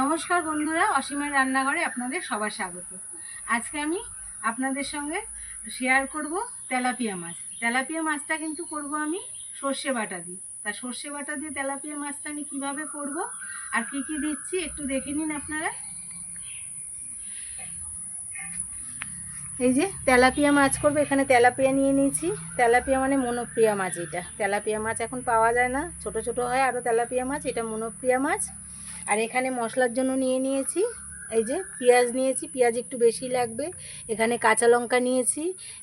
নমস্কার বন্ধুরা, অসীমের রান্নাঘরে আপনাদের সবার স্বাগত। আজকে আমি আপনাদের সঙ্গে শেয়ার করব তেলাপিয়া মাছ। তেলাপিয়া মাছটা কিন্তু করব আমি সর্ষে বাটা দিয়ে। তা সর্ষে বাটা দিয়ে তেলাপিয়া মাছটা আমি কীভাবে করব আর কি কি দিচ্ছি একটু দেখে নিন আপনারা। এই যে তেলাপিয়া মাছ করব, এখানে তেলাপিয়া নিয়ে নিয়েছি। তেলাপিয়া মানে মনোপ্রিয়া মাছ এটা। তেলাপিয়া মাছ এখন পাওয়া যায় না। ছোট ছোট হয় আরও তেলাপিয়া মাছ, এটা মনোপ্রিয়া মাছ। আর এখানে মশলার জন্য নিয়ে নিয়েছি, এই যে পেঁয়াজ নিয়েছি, পেঁয়াজ একটু বেশি লাগবে। এখানে কাঁচা লঙ্কা নিয়েছি,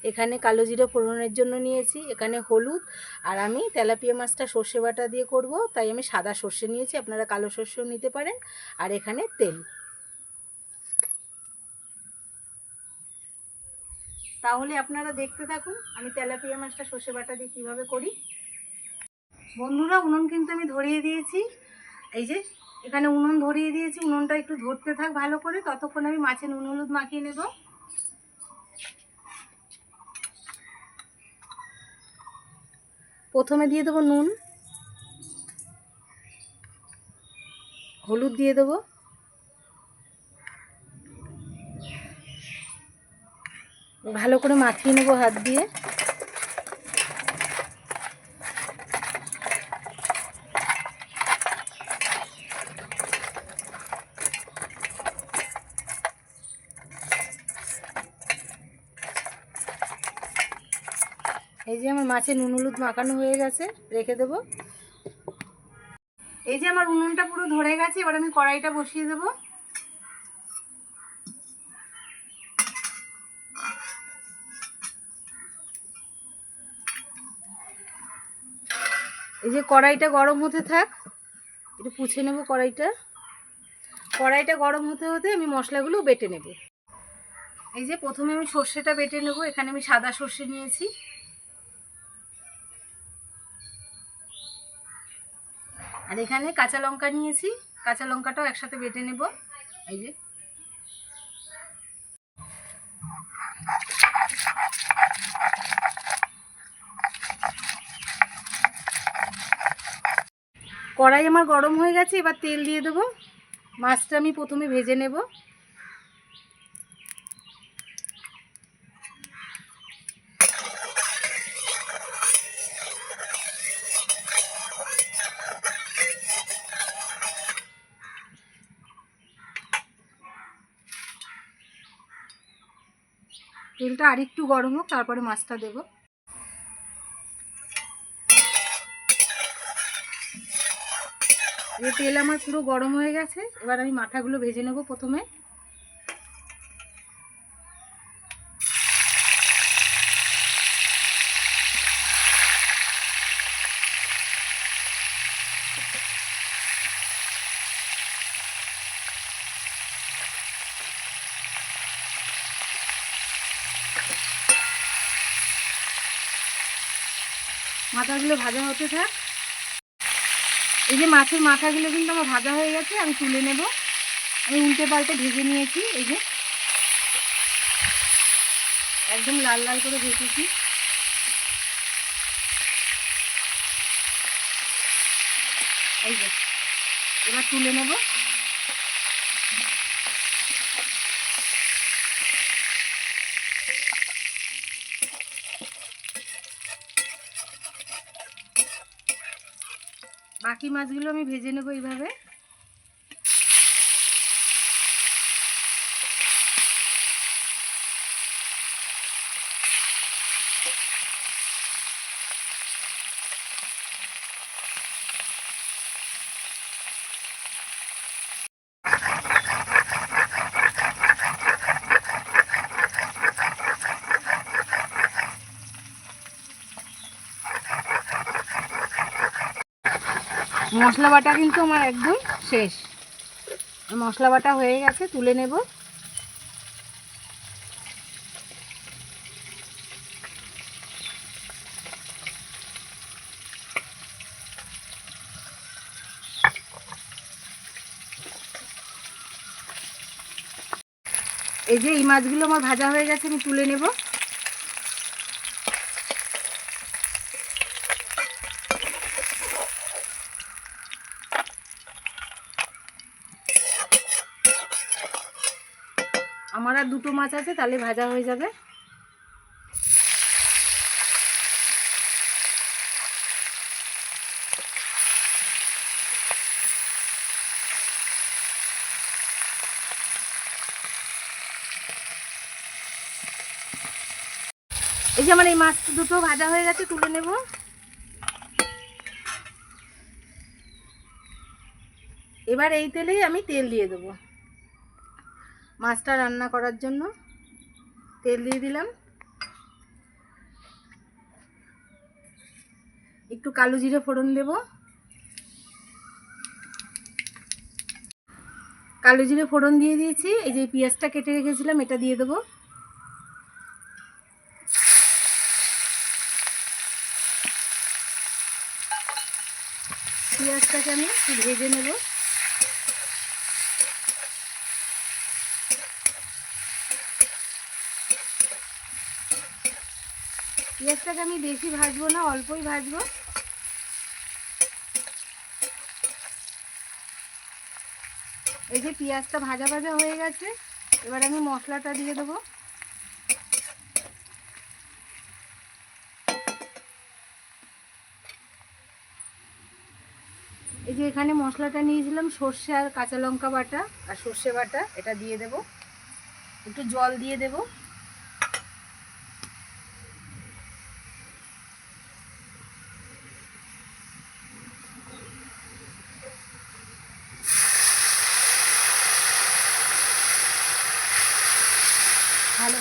এখানে কালো জিরে ফোড়নের জন্য নিয়েছি, এখানে হলুদ, আর আমি তেলাপিয়া মাছটা সর্ষে বাটা দিয়ে করব, তাই আমি সাদা সর্ষে নিয়েছি, আপনারা কালো সর্ষেও নিতে পারেন, আর এখানে তেল। তাহলে আপনারা দেখতে থাকুন, আমি তেলাপিয়া মাছটা সর্ষে বাটা দিয়ে কীভাবে করি। বন্ধুরা, উনুন কিন্তু আমি ধরিয়ে দিয়েছি, এই যে এখানে উনুন ধরিয়ে দিয়েছি, উনুনটা একটু ধরতে থাক ভালো করে, ততক্ষণ আমি মাছের নুন হলুদ মাখিয়ে নেব। প্রথমে দিয়ে দেবো নুন, হলুদ দিয়ে দেবো। ভালো করে মাখিয়ে নেব হাত দিয়ে। যে আমার মাছের নুন হলুদ মাখানো হয়ে গেছে, রেখে দেবো। এই যে আমার উনুনটা পুরো ধরে গেছে, এবার আমি কড়াইটা বসিয়ে দেবো। এই যে কড়াইটা গরম হতে থাক, একটু পুছে নেব কড়াইটা। কড়াইটা গরম হতে হতে আমি মশলাগুলো বেটে নেব। এই যে প্রথমে আমি সর্ষেটা বেটে নেব, এখানে আমি সাদা সর্ষে নিয়েছি। আর এখানে কাঁচা লঙ্কা নিয়েছি। কাঁচা লঙ্কাটাও একসাথে বেটে নেব। এই যে। কড়াই আমার গরম হয়ে গেছে, এবার তেল দিয়ে দেবো। মাছটা আমি প্রথমে ভেজে নেব। তেলটা আর একটু গরম হোক, তারপরে মাছটা দেব। এই তেল আমার পুরো গরম হয়ে গেছে। এবার আমি মাথাগুলো ভেজে নেব প্রথমে। মাথাগুলো ভাজা হতে থাক। এই যে মাছের মাথাগুলো কিন্তু আমার ভাজা হয়ে গেছে, আমি তুলে নেব। আমি উল্টে পাল্টে ভেজে নিয়েছি, এই যে। একদম লাল লাল করে ভেজেছি। এই যে, এবার তুলে নেব। বাকি মাছগুলো আমি ভেজে নেব এইভাবে। মশলা বাটা কিন্তু আমার একদম শেষ। মশলা বাটা হয়ে গেছে, তুলে নেব। এই যে এই মাছগুলো আমার ভাজা হয়ে গেছে, আমি তুলে নেব। আর দুটো মাছ আছে, তাহলে ভাজা হয়ে যাবে। এই যে আমার এই মাছ দুটো ভাজা হয়ে গেছে, তুলে নেব। এবার এই তেলেই আমি তেল দিয়ে দেবো। মাছটা রান্না করার জন্য তেল দিয়ে দিলাম। একটু কালো জিরে ফোড়ন দেব। কালো জিরে ফোড়ন দিয়ে দিয়েছি। এই যে পেঁয়াজটা কেটে রেখেছিলাম, এটা দিয়ে দেবো। পেঁয়াজটাকে আমি একটু ভেজে নেব। পেঁয়াজটাকে আমি বেশি ভাজবো না, অল্পই ভাজবো। এই যে পেঁয়াজটা ভাজা ভাজা হয়ে গেছে, এবার আমি মশলাটা দিয়ে দেবো। এই যে এখানে মশলাটা নিয়েছিলাম, সর্ষে আর কাঁচা লঙ্কা বাটা আর সর্ষে বাটা, এটা দিয়ে দেব। একটু জল দিয়ে দেব।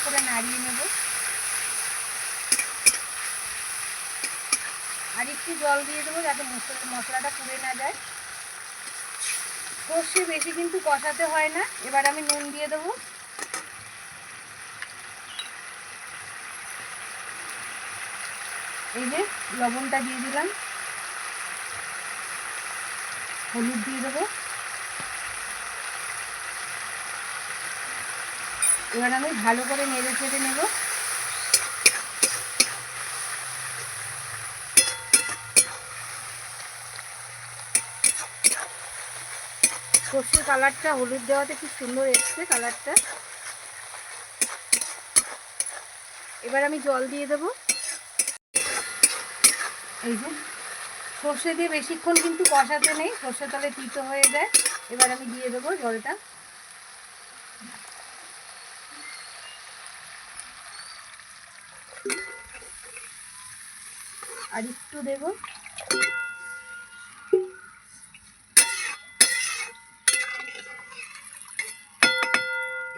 করে নাড়িয়ে নেব। আর একটু জল দিয়ে দেবো যাতে মশলা, মশলাটা পুড়ে না যায়। সর্ষে বেশি কিন্তু কষাতে হয় না। এবার আমি নুন দিয়ে দেবো। এই যে লবণটা দিয়ে দিলাম। হলুদ দিয়ে দেবো। এবার আমি ভালো করে নেড়ে চেড়ে নেব। সর্ষের কালারটা হলুদ দেওয়াতে খুব সুন্দর এসছে কালারটা। এবার আমি জল দিয়ে দেব। এই যে, সর্ষে দিয়ে বেশিক্ষণ কিন্তু কষাতে নেই সর্ষে তলে তিতো হয়ে যায়। এবার আমি দিয়ে দেবো জলটা। আর একটু দেবো।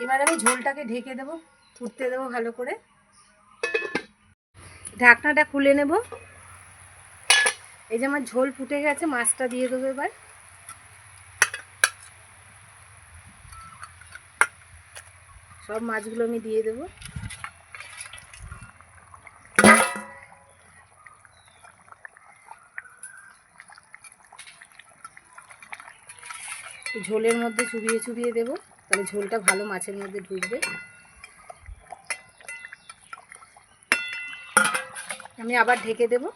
এবার আমি ঝোলটাকে ঢেকে দেবো, ফুটতে দেবো ভালো করে। ঢাকনাটা খুলে নেব। এই যে আমার ঝোল ফুটে গেছে, মাছটা দিয়ে দেবো এবার। সব মাছগুলো আমি দিয়ে দেবো। ঝোলের মধ্যে চুবিয়ে চুবিয়ে দেবো, তাহলে ঝোলটা ভালো মাছের মধ্যে ঢুকবে। আমি আবার ঢেকে দেব।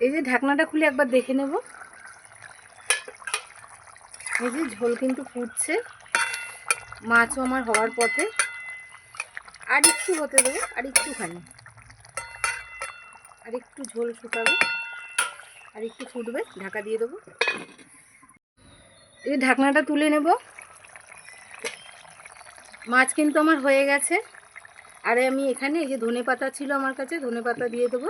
এই যে ঢাকনাটা খুলে একবার দেখে নেব। এই যে ঝোল কিন্তু ফুটছে, মাছও আমার হওয়ার পথে। আর একটু হতে দেবো, আর একটুখানি। আর একটু ঝোল শুকাবে। আর একটু ফুটবে, ঢাকা দিয়ে দেবো। এই ঢাকনাটা তুলে নেব। মাছ কিন্তু আমার হয়ে গেছে। আর আমি এখানে এই যে ধনে পাতা ছিল আমার কাছে, ধনে পাতা দিয়ে দেবো।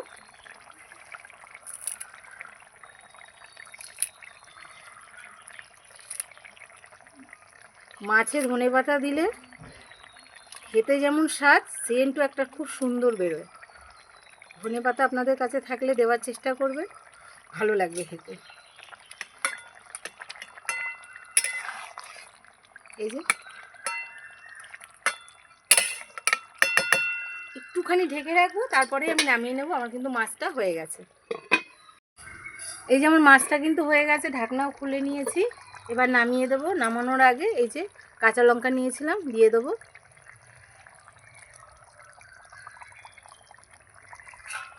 মাছে ধনে পাতা দিলে খেতে যেমন স্বাদ, সেন্টও একটা খুব সুন্দর বেরোয়। ধনে পাতা আপনাদের কাছে থাকলে দেওয়ার চেষ্টা করবে ভালো লাগবে খেতে। এই যে। একটুখানি ঢেকে রাখব, তারপরে আমি নামিয়ে নেব, আমার কিন্তু মাছটা হয়ে গেছে। এই যে আমার মাছটা কিন্তু হয়ে গেছে, ঢাকনাও খুলে নিয়েছি। এবার নামিয়ে দেবো, নামানোর আগে এই যে কাঁচা লঙ্কা নিয়েছিলাম, দিয়ে দেবো।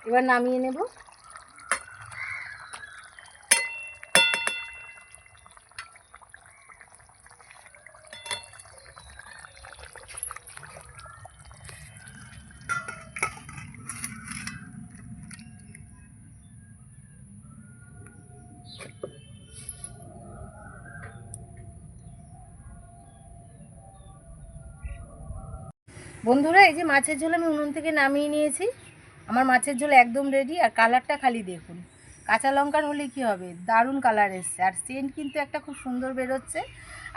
এবার নামিয়ে নেব। বন্ধুরা, এই যে মাছের ঝোল আমি উনুন থেকে নামিয়ে নিয়েছি। আমার মাছের ঝোল একদম রেডি আর কালারটা খালি দেখুন। কাঁচা লঙ্কার হলে কি হবে? দারুণ কালার এসছে। আর সেন্ট কিন্তু একটা খুব সুন্দর বেরোচ্ছে।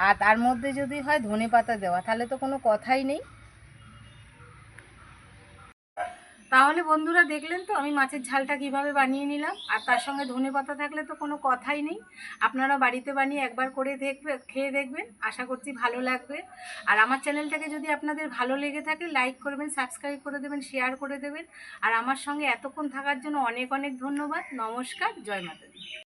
আর তার মধ্যে যদি হয় ধনে পাতা দেওয়া, তাহলে তো কোনো কথাই নেই। তাহলে বন্ধুরা দেখলেন তো, আমি মাছের ঝালটা কীভাবে বানিয়ে নিলাম, আর তার সঙ্গে ধনে পাতা থাকলে তো কোনো কথাই নেই। আপনারা বাড়িতে বানিয়ে একবার করে দেখবে, খেয়ে দেখবেন, আশা করছি ভালো লাগবে। আর আমার চ্যানেলটাকে যদি আপনাদের ভালো লেগে থাকে, লাইক করবেন, সাবস্ক্রাইব করে দেবেন, শেয়ার করে দেবেন। আর আমার সঙ্গে এতক্ষণ থাকার জন্য অনেক অনেক ধন্যবাদ। নমস্কার, জয় মাতা